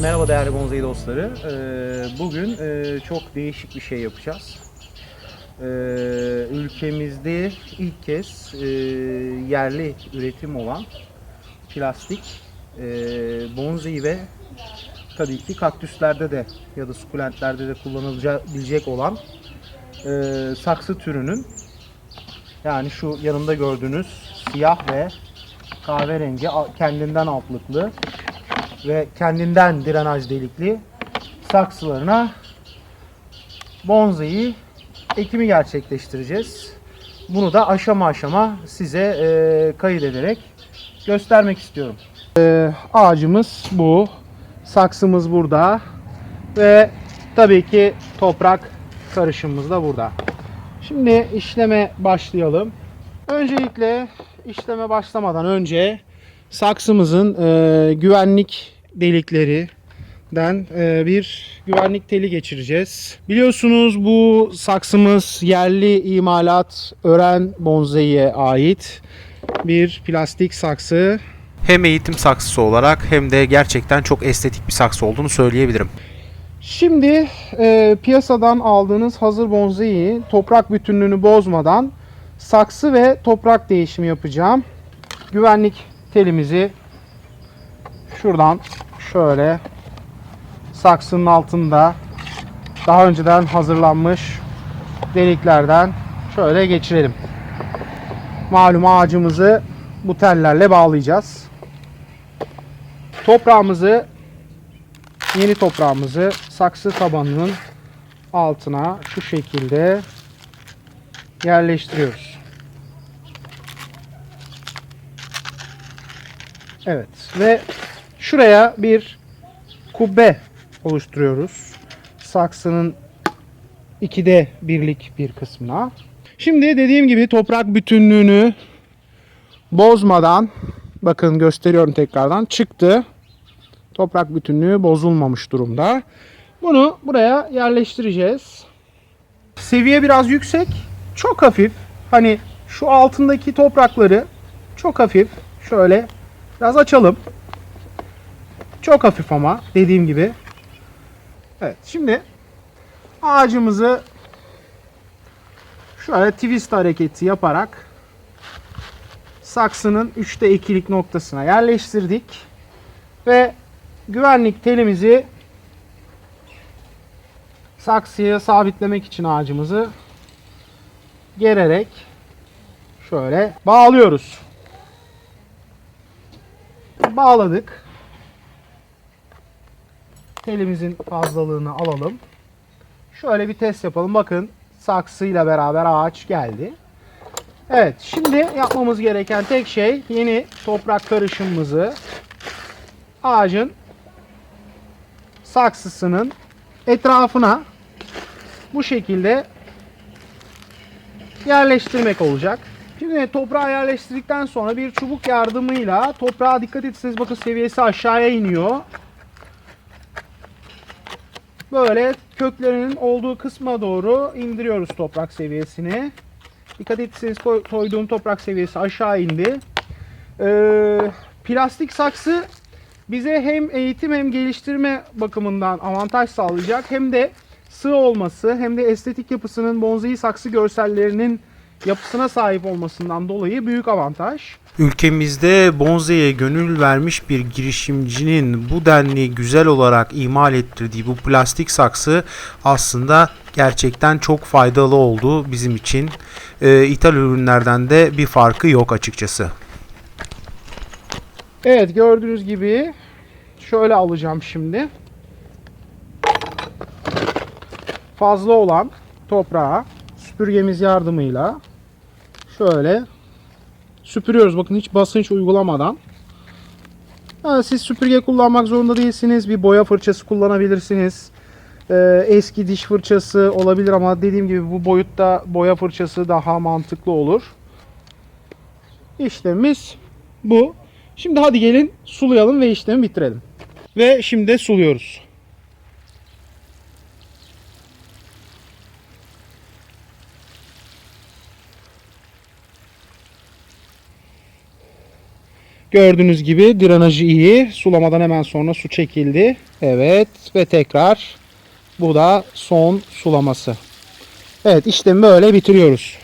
Merhaba değerli bonsai dostları. Ee, Bugün e, çok değişik bir şey yapacağız. Ee, Ülkemizde ilk kez e, yerli üretim olan plastik e, ve tabii ki kaktüslerde de ya da sukulentlerde de kullanılabilecek olan e, saksı türünün yani şu yanımda gördüğünüz siyah ve kahverengi kendinden altlıklı ve kendinden drenaj delikli saksılarına bonsai ekimi gerçekleştireceğiz. Bunu da aşama aşama size e, kaydederek göstermek istiyorum. E, ağacımız bu. Saksımız burada. Ve tabii ki toprak karışımımız da burada. Şimdi işleme başlayalım. Öncelikle işleme başlamadan önce saksımızın e, güvenlik deliklerinden e, bir güvenlik teli geçireceğiz. Biliyorsunuz bu saksımız yerli imalat Ören Bonsai'ye ait bir plastik saksı. Hem eğitim saksısı olarak hem de gerçekten çok estetik bir saksı olduğunu söyleyebilirim. Şimdi e, piyasadan aldığınız hazır bonsai'yi toprak bütünlüğünü bozmadan saksı ve toprak değişimi yapacağım. Güvenlik telimizi şuradan şöyle saksının altında daha önceden hazırlanmış deliklerden şöyle geçirelim. Malum ağacımızı bu tellerle bağlayacağız. Toprağımızı yeni toprağımızı saksı tabanının altına şu şekilde yerleştiriyoruz. Evet ve şuraya bir kubbe oluşturuyoruz. Saksının ikide birlik bir kısmına. Şimdi dediğim gibi toprak bütünlüğünü bozmadan bakın gösteriyorum tekrardan çıktı toprak bütünlüğü bozulmamış durumda. Bunu buraya yerleştireceğiz. Seviye biraz yüksek. Çok hafif. Hani şu altındaki toprakları çok hafif şöyle biraz açalım. Çok hafif ama dediğim gibi. Evet şimdi ağacımızı şöyle twist hareketi yaparak saksının 3'te 2'lik noktasına yerleştirdik. Ve güvenlik telimizi saksıya sabitlemek için ağacımızı gererek şöyle bağlıyoruz. Bağladık. Telimizin fazlalığını alalım. Şöyle bir test yapalım. Bakın saksıyla beraber ağaç geldi. Evet şimdi yapmamız gereken tek şey yeni toprak karışımımızı ağacın saksısının etrafına bu şekilde yerleştirmek olacak. Şimdi toprağı yerleştirdikten sonra bir çubuk yardımıyla toprağa dikkat etseniz bakın seviyesi aşağıya iniyor. Böyle köklerinin olduğu kısma doğru indiriyoruz toprak seviyesini. Dikkat etseniz koy- koyduğum toprak seviyesi aşağı indi. Ee, plastik saksı bize hem eğitim hem geliştirme bakımından avantaj sağlayacak hem de sığ olması hem de estetik yapısının bonsai saksı görsellerinin yapısına sahip olmasından dolayı büyük avantaj. Ülkemizde bonsai'ye gönül vermiş bir girişimcinin bu denli güzel olarak imal ettirdiği bu plastik saksı aslında gerçekten çok faydalı oldu bizim için. Ee, ithal ürünlerden de bir farkı yok açıkçası. Evet gördüğünüz gibi şöyle alacağım şimdi. Fazla olan toprağı süpürgemiz yardımıyla şöyle süpürüyoruz. Bakın hiç basınç uygulamadan. Ha, siz süpürge kullanmak zorunda değilsiniz. Bir boya fırçası kullanabilirsiniz. Ee, eski diş fırçası olabilir ama dediğim gibi bu boyutta boya fırçası daha mantıklı olur. İşlemimiz bu. Şimdi hadi gelin sulayalım ve işlemi bitirelim. Ve şimdi suluyoruz. Gördüğünüz gibi drenajı iyi. Sulamadan hemen sonra su çekildi. Evet ve tekrar bu da son sulaması. Evet işlemi böyle bitiriyoruz.